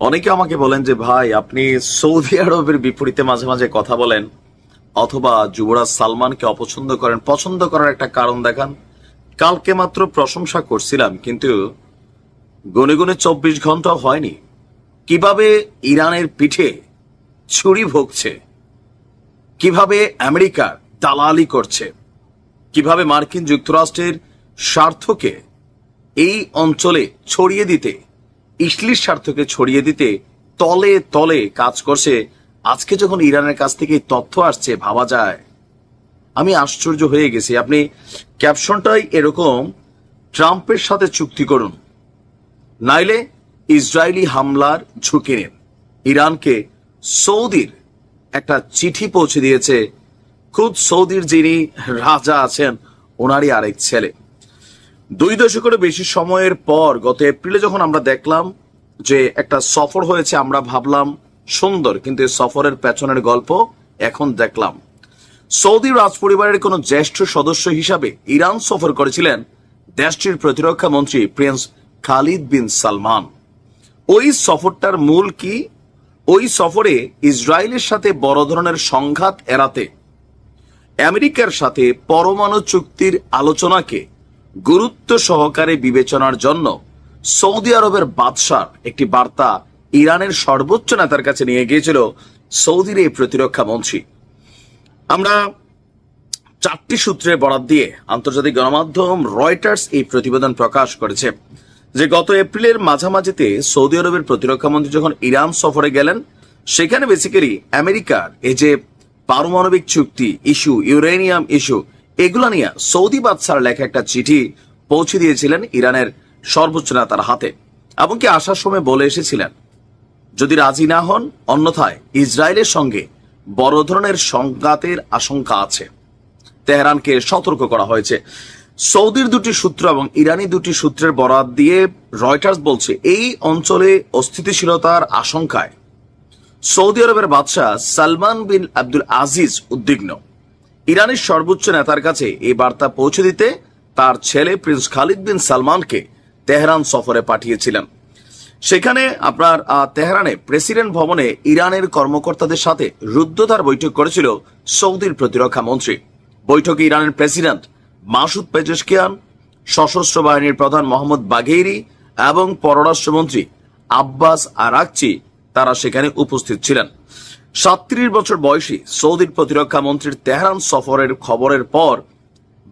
অনেকে আমাকে বলেন যে, ভাই, আপনি সৌদি আরবের বিপরীতে মাঝে মাঝে কথা বলেন অথবা যুবরাজ সালমানকে অপছন্দ করেন। পছন্দ করার একটা কারণ দেখান। কালকে মাত্র প্রশংসা করছিলাম, কিন্তু গুনে গুনে চব্বিশ ঘণ্টা হয়নি। কীভাবে ইরানের পিঠে ছুরি ভোগছে? কীভাবে আমেরিকা দালালি করছে? কীভাবে মার্কিন যুক্তরাষ্ট্রের স্বার্থকে এই অঞ্চলে ছড়িয়ে দিতে ইসলির স্বার্থকে ছড়িয়ে দিতে তলে তলে কাজ করছে। আজকে যখন ইরানের কাছ থেকে তথ্য আসছে, ভাবা যায়। আমি আশ্চর্য হয়ে গেছি। আপনি ক্যাপশনটাই এরকম ট্রাম্পের সাথে চুক্তি করুন। নাইলে ইসরায়েলি হামলার ঝুঁকি নেন। ইরানকে সৌদির একটা চিঠি পৌঁছে দিয়েছে। খুদ সৌদির যিনি রাজা আছেন, ওনারই আরেক ছেলে। দুই দশকেরও বেশি সময়ের পর গত এপ্রিলে যখন আমরা দেখলাম যে একটা সফর হয়েছে, আমরা ভাবলাম সুন্দর, কিন্তু এই সফরের পেছনের গল্প এখন দেখলাম। সৌদি রাজপরিবারের কোন জ্যেষ্ঠ সদস্য হিসাবে ইরান সফর করেছিলেন দেশটির প্রতিরক্ষা মন্ত্রী প্রিন্স খালিদ বিন সালমান। ওই সফরটার মূল কি? ওই সফরে ইসরায়েলের সাথে বড় ধরনের সংঘাত এড়াতে, আমেরিকার সাথে পরমাণু চুক্তির আলোচনাকে গুরুত্ব সহকারে বিবেচনার জন্য সৌদি আরবের বাদশার একটি বার্তা ইরানের সর্বোচ্চ নেতার কাছে নিয়ে গিয়েছিল সৌদির এই প্রতিরক্ষা মন্ত্রী। আমরা চারটি সূত্রে বরাদ দিয়ে আন্তর্জাতিক গণমাধ্যম রয়টার্স এই প্রতিবেদন প্রকাশ করেছে যে গত এপ্রিলের মাঝামাঝিতে সৌদি আরবের প্রতিরক্ষা মন্ত্রী যখন ইরান সফরে গেলেন, সেখানে বেসিক্যালি আমেরিকার এই যে পারমাণবিক চুক্তি ইস্যু ইউরেনিয়াম ইস্যু এগুলো নিয়ে সৌদি বাদশার লেখা একটা চিঠি পৌঁছে দিয়েছিলেন ইরানের সর্বোচ্চ নেতার হাতে। এমনকি আসার সময় বলে এসেছিলেন, যদি রাজি না হন, অন্যথায় ইসরায়েলের সঙ্গে বড় ধরনের সংঘাতের আশঙ্কা আছে। তেহরানকে সতর্ক করা হয়েছে। সৌদির দুটি সূত্র এবং ইরানি দুটি সূত্রের বরাত দিয়ে রয়টার্স বলছে, এই অঞ্চলে অস্থিতিশীলতার আশঙ্কায় সৌদি আরবের বাদশাহ সালমান বিন আব্দুল আজিজ উদ্বিগ্ন। ইরানের সর্বোচ্চ নেতার কাছে এই বার্তা পৌঁছে দিতে তার ছেলে প্রিন্স খালিদ বিন সালমানকে তেহরান সফরে পাঠিয়েছিলেন। সেখানে আপনার তেহরানে প্রেসিডেন্ট ভবনে ইরানের কর্মকর্তাদের সাথে রুদ্ধতার বৈঠক করেছিল সৌদির প্রতিরক্ষা মন্ত্রী। বৈঠকে ইরানের প্রেসিডেন্ট মাসুদ পেজেশকিয়ান, সশস্ত্র বাহিনীর প্রধান মোহাম্মদ বাঘেইরি এবং পররাষ্ট্রমন্ত্রী আব্বাস আরাকচি তারা সেখানে উপস্থিত ছিলেন। সাতত্রিশ বছর বয়সী সৌদির প্রতিরক্ষা মন্ত্রীর তেহরান সফরের খবরের পর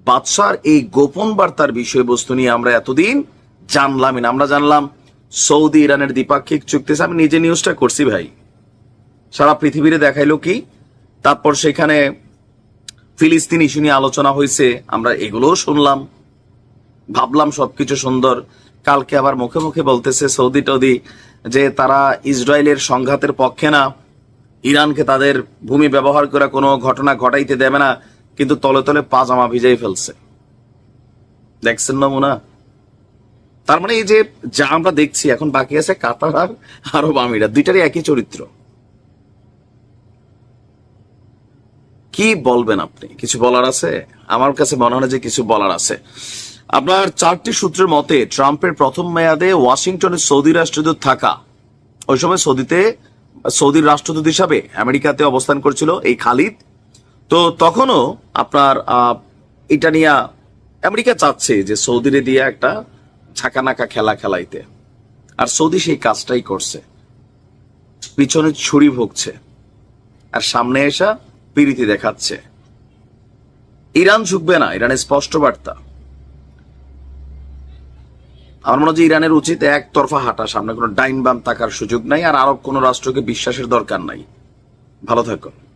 বাদশার এই গোপন বার্তার বিষয়বস্তু নিয়ে আমরা এতদিন জানলামই না। আমরা জানলাম, সৌদি ইরানের দ্বিপাক্ষিক চুক্তি আমি নিজে নিউজটা করছি ভাই। সারা পৃথিবীরে দেখাইলো কি? তারপর সেখানে ফিলিস্তিন ইস্যু নিয়ে আলোচনা হয়েছে। আমরা এগুলোও শুনলাম। ভাবলাম সবকিছু সুন্দর। কালকে আবার মুখে মুখে বলতেছে সৌদি টৌদি যে তারা ইসরায়েলের সংঘাতের পক্ষে না। ইরানকে তাদের ভূমি ব্যবহার করে কোনো ঘটনা ঘটাইতে দেবে না, কিন্তু তলে তলে পাজামা ভিজাই ফেলছে। দেখছেন নমুনা তার মানে এই যে যা আমরা দেখছি, এখন বাকি আছে কাতার আর আরব আমিরা, দুইটারই একই চরিত্র। কি বলবেন আপনি? কিছু বলার আছে? আমার কাছে মনে হয় যে কিছু বলার আছে। আপনার চারটি সূত্রের মতে, ট্রাম্পের প্রথম মেয়াদে ওয়াশিংটনে সৌদি রাষ্ট্রদূত থাকা। ওই সময় সৌদিতে সৌদির রাষ্ট্রদূত হিসাবে আমেরিকাতে অবস্থান করছিল এই খালিদ। তো তখনও আপনার এটা নিয়ে আমেরিকা চাচ্ছে যে সৌদিরে দিয়ে একটা ঝাঁকানাকা খেলা খেলাইতে। আর সৌদি সেই কাজটাই করছে। পিছনে ছুরি ভুগছে। আর সামনে এসা পিরিতি দেখাচ্ছে। ইরান ঝুঁকবে না, ইরানের স্পষ্ট বার্তা। আমার মনে হয় ইরানের উচিত একতরফা হাঁটা, সামনে কোনো ডাইন বাম থাকার সুযোগ নাই, আর আরব কোনো রাষ্ট্রকে বিশ্বাসের দরকার নাই। ভালো থাকুন